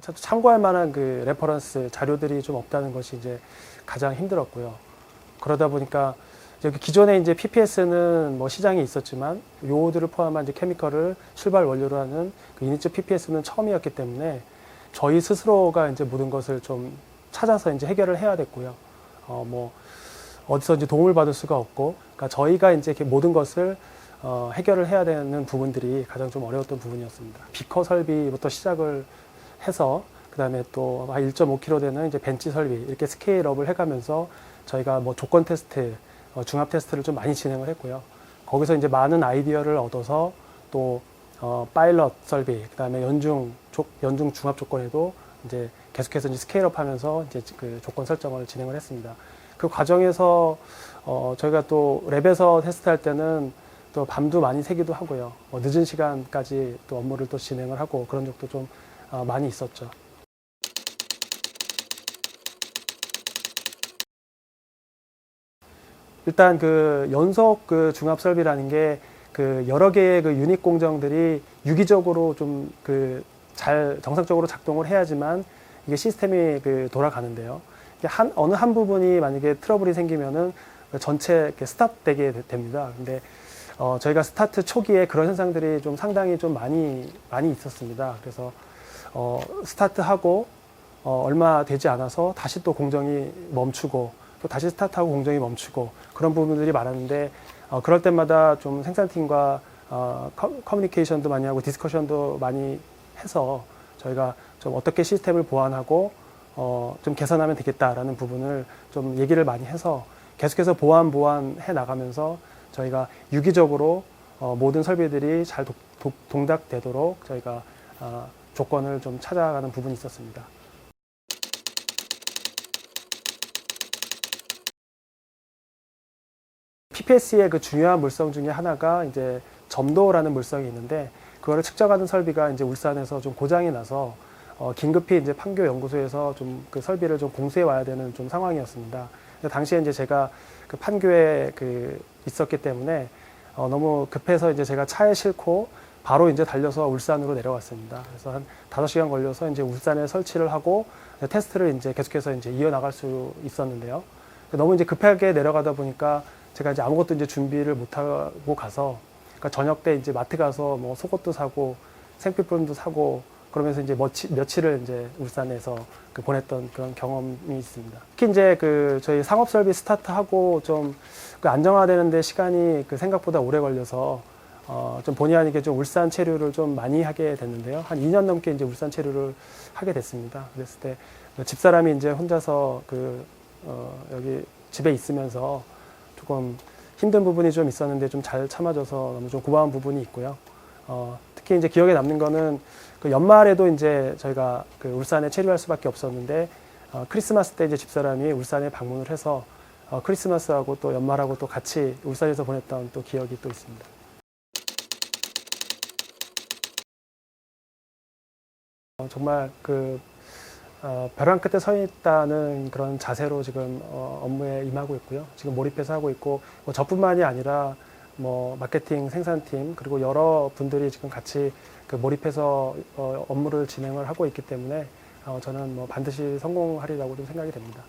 참- 참고할 만한 그 레퍼런스 자료들이 좀 없다는 것이 이제 가장 힘들었고요. 그러다 보니까 이제 그 기존에 이제 PPS는 뭐 시장에 있었지만 요오드를 포함한 이제 케미컬을 출발 원료로 하는 그 이니츠 PPS는 처음이었기 때문에 저희 스스로가 이제 모든 것을 좀 찾아서 이제 해결을 해야 됐고요. 어, 뭐 어디서 이제 도움을 받을 수가 없고, 그러니까 저희가 이제 이렇게 모든 것을 어, 해결을 해야 되는 부분들이 가장 좀 어려웠던 부분이었습니다. 비커 설비부터 시작을 해서 그다음에 또 1.5kg 되는 이제 벤치 설비 이렇게 스케일업을 해가면서 저희가 뭐 조건 테스트, 어, 중합 테스트를 좀 많이 진행을 했고요. 거기서 이제 많은 아이디어를 얻어서 또 어, 파일럿 설비, 그다음에 연중 조, 연중 중합 조건에도 이제 계속해서 이제 스케일업하면서 이제 그 조건 설정을 진행을 했습니다. 그 과정에서 어, 저희가 또 랩에서 테스트할 때는 또 밤도 많이 새기도 하고요. 뭐 늦은 시간까지 또 업무를 또 진행을 하고 그런 적도 좀 어, 많이 있었죠. 일단 그 연속 그 중합 설비라는 게 그 여러 개의 그 유닛 공정들이 유기적으로 좀 그 잘 정상적으로 작동을 해야지만 이게 시스템이 그 돌아가는데요. 한 어느 한 부분이 만약에 트러블이 생기면은 전체 이렇게 스탑되게 되- 됩니다. 근데 어, 저희가 스타트 초기에 그런 현상들이 좀 상당히 좀 많이 많이 있었습니다. 그래서 어, 스타트하고 어, 얼마 되지 않아서 다시 또 공정이 멈추고 또 다시 스타트하고 공정이 멈추고 그런 부분들이 많았는데 어, 그럴 때마다 좀 생산팀과 어, 커, 커뮤니케이션도 많이 하고 디스커션도 많이 해서 저희가 좀 어떻게 시스템을 보완하고 어, 좀 개선하면 되겠다라는 부분을 좀 얘기를 많이 해서 계속해서 보완 보완 해 나가면서 저희가 유기적으로 어, 모든 설비들이 잘 도- 도- 동작되도록 저희가 어, 조건을 좀 찾아가는 부분이 있었습니다. PPS의 그 중요한 물성 중에 하나가 이제 점도라는 물성이 있는데 그거를 측정하는 설비가 이제 울산에서 좀 고장이 나서 어, 긴급히 이제 판교 연구소에서 좀 그 설비를 좀 공수해 와야 되는 좀 상황이었습니다. 당시에 이제 제가 그 판교에 그 있었기 때문에 어, 너무 급해서 이제 제가 차에 싣고 바로 이제 달려서 울산으로 내려왔습니다. 그래서 한 다섯 시간 걸려서 이제 울산에 설치를 하고 테스트를 이제 계속해서 이제 이어나갈 수 있었는데요. 너무 이제 급하게 내려가다 보니까 제가 이제 아무것도 이제 준비를 못 하고 가서 그러니까 저녁 때 이제 마트 가서 뭐 속옷도 사고 생필품도 사고 그러면서 이제 며칠, 며칠을 이제 울산에서 그 보냈던 그런 경험이 있습니다. 특히 이제 그 저희 상업 설비 스타트하고 좀 그 안정화되는데 시간이 그 생각보다 오래 걸려서 어, 좀 본의 아니게 좀 울산 체류를 좀 많이 하게 됐는데요. 한 2년 넘게 이제 울산 체류를 하게 됐습니다. 그랬을 때그 집사람이 이제 혼자서 그, 어, 여기 집에 있으면서 조금 힘든 부분이 좀 있었는데 좀 잘 참아줘서 너무 좀 고마운 부분이 있고요. 어, 특히 이제 기억에 남는 거는 그 연말에도 이제 저희가 그 울산에 체류할 수밖에 없었는데 어, 크리스마스 때 이제 집사람이 울산에 방문을 해서 어, 크리스마스하고 또 연말하고 또 같이 울산에서 보냈던 또 기억이 또 있습니다. 어, 정말 그 어, 벼랑 끝에 서 있다는 그런 자세로 지금 어, 업무에 임하고 있고요. 지금 몰입해서 하고 있고 뭐 저뿐만이 아니라 뭐 마케팅 생산팀 그리고 여러 분들이 지금 같이 그 몰입해서 어, 업무를 진행을 하고 있기 때문에 어, 저는 뭐 반드시 성공하리라고 좀 생각이 됩니다.